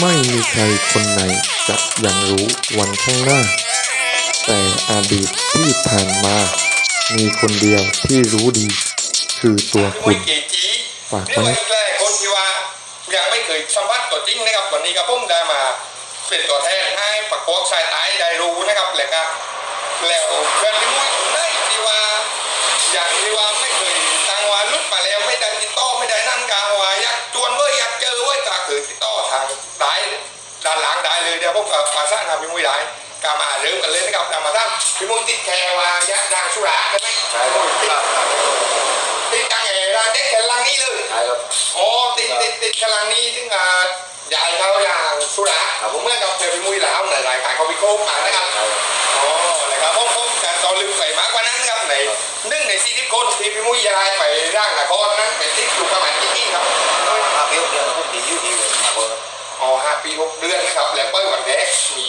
ไม่มีใครคนไหนจะยังรู้วันข้างหน้า แต่อดีตที่ผ่านมา มีคนเดียวที่รู้ดี คือตัวคุณกิจีฝากเรียกไว้ว่อีกหลายคนที่ว่ายังไม่เคยสัมผัสตัวจริงนะครับวันนี้ก็ผมได้มาเป็นตัวแทนให้ปักพวกสายตายได้รู้นะครับแล้วก็แล้วเพื่อนที่มุ้ยได้ที่ว่าอย่างที่ว่าไม่เคย ด้านหลังได้เลยเดี๋ยวผมกับมาสร้างทำพี่มุ้ยได้กามาเริ่มกันเลยนะครับกามาท่านพี่มุ้ยติดแคร์ว่ายักษ์นางสุราใช่ไหมใช่ครับติดติดตังแอร์ร้านเด็กแค่ลังนี้เลยใช่ครับอ๋อติดติดติดกำลังนี้ถึงอ่ายายเขาอย่างสุราครับผมเมื่อกับเจอพี่มุ้ยแล้วในรายการเขาพิโก้มานะครับใช่ครับอ๋อนะครับผมผมจะต่อลึกไปมากกว่านั้นนะครับในหนึ่งในสี่สิบคนที่พี่มุ้ยยายไปร่างนครนั้นเป็นติดอยู่ประมาณกี่ปีครับมาเบี้ยวเดือนผมดีอยู่ดีเลยมาเบ อร์อ๋อห้าปีหกเดือนนะครับแล้วเปิ้ลวันแรกมี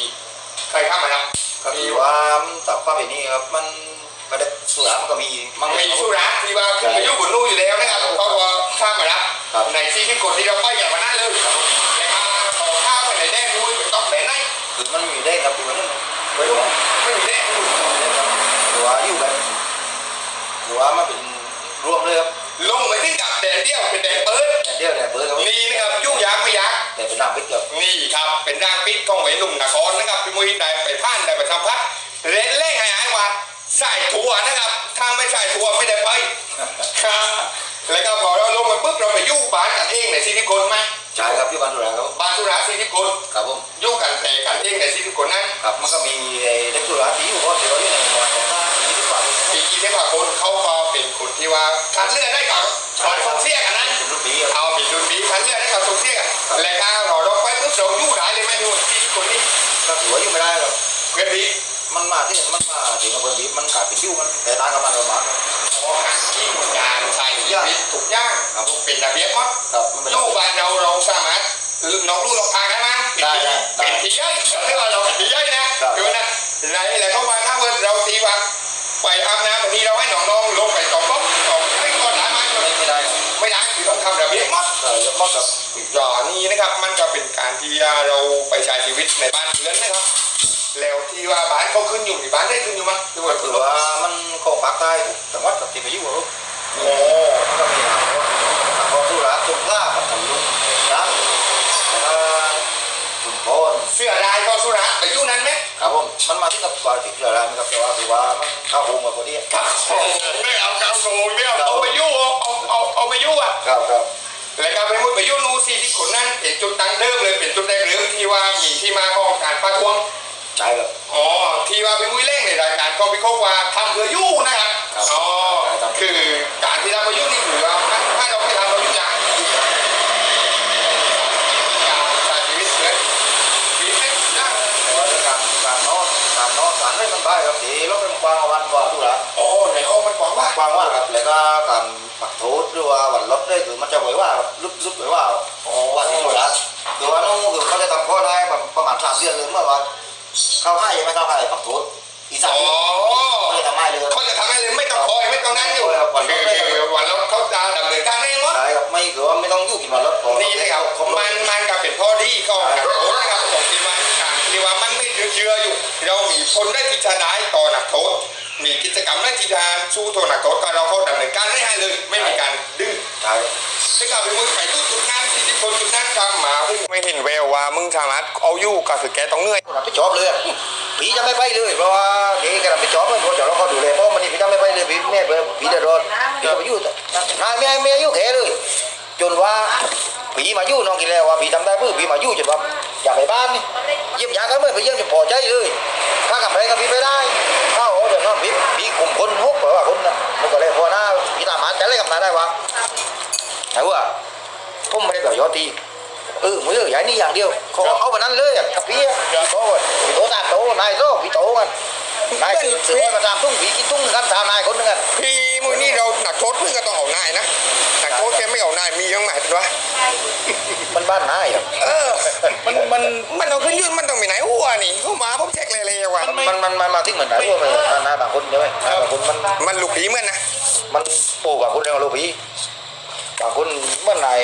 ใครเข้ามาครับ ก็ถือว่าตับความเป็นนี่ครับมันไม่ได้สุรามันก็มีมันมีสุราที่ว่าขึ้นไปอยู่บนนู้นอยู่แล้วนะครับเขาก็ข้ามมารับครับในสี่สิบคนที่เราไปอย่างวันนั้นเลยนะครับขอข้ามไปไหนแน่มุ้ยต้องไหนไหนคือมันมีได้ครับคือมันไม่รู้ไม่มีแน่ถือว่าอยู่กันถือว่ามันเป็นรวมเลยครับ ลงไปที่กับแดดเดียวเป็นแดดเปิดแต่เดียวแต่เบอร์ครับนี่นะครับยุ่งยากไม่ยากแต่เป็นน้ำพริกครับนี่ครับเป็นร่างปิดของไอ้หนุ่มนครนะครับพี่มุ้ยได้ไปผ่านได้ไปสัมผัสเล่นเล่งหายๆว่าใส่ทัวร์นะครับถ้าไม่ใส่ทัวร์ไม่ได้ไปครับแล้วก็พอเราลงไปปุ๊บเราไปยุ่งบ้านกันเองในซีนิคนไหม ใช่ครับอยู่บ้านสุราครับบ้านสุราซีนิคนครับผมยุ่งกันแต่กันเองในซีนิคนนั้นครับมันก็มีเด็กสุราที่อยู่ก็เดี๋ยวอยู่ในตอนของข้าที่ดีกว่าปีกีเทพาคนเขาก็เป็นคนที่ว่าคัดเลือกได้ก่อนก่อนส่งเสียกันนั้นเป็นรุ่นดีครับเอาผิดรุ่นนี้คันเลือกได้กับส่งเสียกันและการรอดอกไปปุ๊บเรายู่ได้เลยไหมนู่นที่คนนี้ก็ถือว่าอยู่ไม่ได้ครับเพื่อนพี่มันมาที่มันมาถึงกับเพื่อนบีมันกลายเป็นยู่มันแต่ตายกับมันประมาณขอการที่หมด การใส่ชีวิตถูกย่างครับผมเป็นระเบียบหมดครับมันเป็น ลูกบ้านเราเราสามารถน้องลูกเราพากันมาได้ได้ได้เป็นที่ย่อยคือว่าเราเป็นที่ย่อยนะครับคือว่านะไหนแหละเข้ามาถ้าเกิดเราตีว่าไปอาบน้ำบางทีเราให้น้องๆลงไปต่อป๊อกต่อไม่ก่อนหลายมันไม่ไม่ได้ครับไม่ได้คือต้องทำระเบียบหมด เออเยอะมากครับอย่างนี้นะครับมันก็เป็นการที่เราไปใช้ชีวิตในบ้านเรือนนะครับ แล้วที่ว่าบ้านเขาขึ้นอยู่ในบ้านได้ขึ้นอยู่มั้ยคือว่าคือว่ามันของภาคใต้จังหวัดกับที่ไปอยู่ครับโอ้ มันก็มีทางของสุราษฎร์สงขลาปัตตานีนะแล้วก็ชุมพร เสื้อลายก็สุระไปอยู่นั้นไหม ครับผมมันมาที่กับวาติดเรืออะไรนะครับแต่ว่าคือว่ามันเข้าโฮมมาพอดีครับโอ้โหไม่เอาเอาโงเนี่ยเอาไปยู่เอาเอาเอาไปยู่อะครับครับแล้วก็ไปมุดไปยู่นูซีที่ขนนั้นเป็นจุดตั้งเดิมเลยเป็นจุดแรกเริ่มที่ว่ามีที่มาของการประท้วงใช่ครับอ๋อที่ว่าเป็นมุ้ยเล่งในรายการก็พิโคกว่าทำเพื่อยู่นะครับครับอ๋อคือการที่เร ก็การปักโทษหรือว่าวันรถได้คือมันจะไหวว่าลุกลุกไหวว่าอ๋อว่าที่สุราษฎร์คือว่าน้องคือเขาจะทำข้อได้ประมาณสามเดือนเลยเมื่อว่าเข้าให้ไม่เข้าให้ปักโทษอีสานอ๋อไม่ได้ทำให้เลยเขาจะทำให้เลยไม่ต้องคอยไม่ต้องนั่งอยู่คือวันรถเขาจะดำเนินการให้หมดใช่ครับไม่คือว่าไม่ต้องยุ่งกินวันรถนี่นะครับมันมันก็เป็นข้อดีของนักโทษนะครับของที่ว่าที่ว่ามันไม่เยืออยู่ เรามีคนได้ที่จะได้ต่อนักโทษมี กิจกรรมได้ที่จะสู้โทษนักโทษก็เราเขาดำเนินการได้ให้เลย ไม่มีการดื้อใช่ถ้าเกิดเป็นมือไปตู้จุดนั้นที่ที่คนจุดนั้นกำมาไม่เห็นแววว่ามึงสามารถเอาอยู่ก็คือแกต้องเหนื่อยรับผิดชอบเลยผีจะไม่ไปเลยเพราะว่าเด็กรับผิดชอบเลยเพราะเดี๋ยวเราก็ดูแลเพราะมันนี่ผีจะไม่ไปเลยผีแม่ผีเดือดร้อนผีจะไปยุ่งนายแม่แม่ยุ่งแค่เลย จนว่าผีมายุ่งน้องกินแล้วว่าผีทำได้เพื่อผีมายุ่งจนว่าอยากไปบ้านนี่เยี่ยมยากันเมื่อไปเยี่ยมจะพอใจเลย ถ้ากับใครก็ผีไม่ได้ถ้าโอ้ เดี๋ยวน้องผีผีกลุ่มคนหกแบบว่าคนนะมันก็เลยพอหน้าผีตามาแต่อะไรกับนาได้วะไหนวะผมไม่ได้แบบยอตีเออมืออย่นี้อย่างเดียวเขาเอาแบบนั้นเลยอะกับพี่อะโตพี่โตตามโตนายโตพี่โตกันนายสืบสืบมาตามตุ้งผีกินตุ้งกันตามนายคนนึงกันพี่มือนี่เราหนักโทษเพื่อก็ต้องเอานายนะหนักโทษแกไม่เอานายมียังไงเป็นวะมันบ้านนายอะเออ มันมันมันเอาขึ้นยืนมันต้องมีไหนหัวนี่เข้ามาผมเช็คเลยเลยว่ะมันมันมันมันมาที่เหมือนไหนว่ามันนาบางคนใช่ไหมนาบางคนมันมันลูกผีเหมือนนะมันโอ้บางคนเรียกว่าลูกผีบางคนเมื่อนาย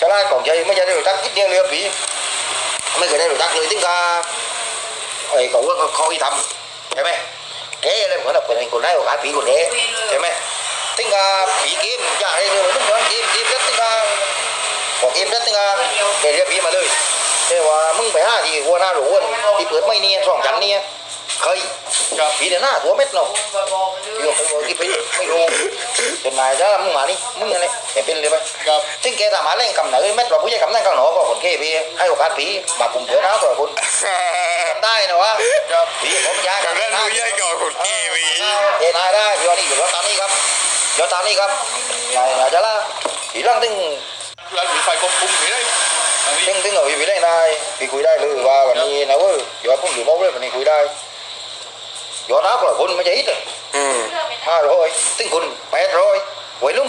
ชะลาดของใจไม่ใช่เรื่องทักคิดเดียวเรือผีไม่เคยได้รู้จักเลยถึงก็ไอ้เขาว่าเขาเขาอีทำใช่ไหมเท่เลยเหมือนกับเป็นคนได้โอกาสผีคนเท่ใช่ไหมถึงก็ผีเกมอยากให้เลยนึกว่าเกมเกมแล้วถึงก็ บอกเกมแล้วถึงก็แกเรียกผีมาเลยแต่ว่ามึงไปหาที่หัวหน้าหลวงที่เปิดไม่เนี่ยสองชั้นเนี่ยเคยครับผีเดินหน้าตัวเม็ดเนาะโยกไปบอกที่ไปไม่รู้จนนายถ้ามึงมานี่มึงอะไรแกเป็นเลยไหมครับซึ่งแกทำหาแรงกำเนิดเม็ดเราผู้ใหญ่กำนันข้างหนอก็คนเก้พี่ให้โอกาสผีมากลุ่มเพื่อนนะตัวคุณทำได้นะวะครับผีผมยากกับเรื่องรู้ย่อยก่อนคนเกวีเอ็นายได้พี่วันนี้อยู่รถตามนี้ครับเดี๋ยวตามนี้ครับนายนายจะละผีร่างตึง แล้วมีไฟควบคุมอยู่เลยอันนี้ตึงตึงเอาพี่ได้นายพี่คุยได้เลยว่าวันนี้นะเว้ยเดี๋ยวผมอยู่มอบเลยวันนี้คุยได้ยอดรับกับคนไม่ใช่อิดอืมห้าร้อยตึงคนแปดร้อยหวยลุ่ม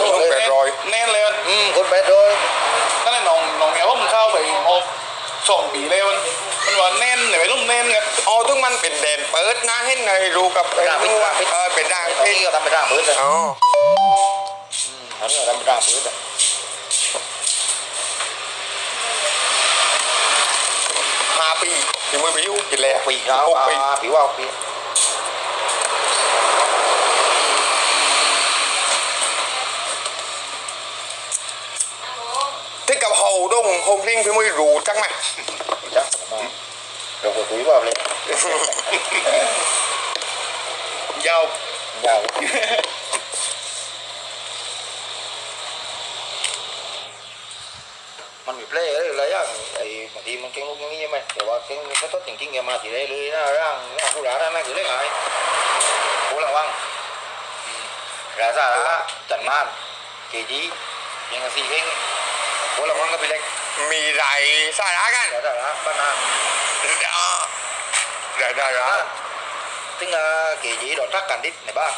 ลงแปดร้อยแน่นเลยมันอืมคนแปดร้อย นั่นแหละน้องน้องเนี่ยว่ามึงเข้าไปออกสองปีเลยมันมันว่าแน่นเนี่ยไปลุ่มแน่นครับอ๋อทุกมันเป็นแดนเปิดนะเห็นไงรู้กับไอ้รู้ว่าเออเป็นร่างตอนนี้ก็ทำเป็นร่างเบิร์ดเลยอ๋ออันนี้ก็ทำเป็นร่างเบิร์ดเลย ปีที่มือไปอยู่กินแล้วปีครับหกปีอ่าปีว่าปีที่กับเฮาดงหกริงพี่มือรู้จักไหมจักมาเราก็คุยว่าเลยยาวยาว ทีมันเก่งลูกอย่างนี้ใช่ไหมแต่ว่าเก่งก็ต้องจริงๆแกมาทีได้เลยนะร่างร่างผู้ร้ายนั่นคือเรื่องอะไรผู้ระวังราซาระจันมานเกจียังกับสี่เพ่งผู้ระวังก็เป็นเล็ก มีไรสาระกัน ราซาระบ้านนา อ๋อได้ได้ได้ ซึ่งเกจีโดนทักกันดิในบ้าน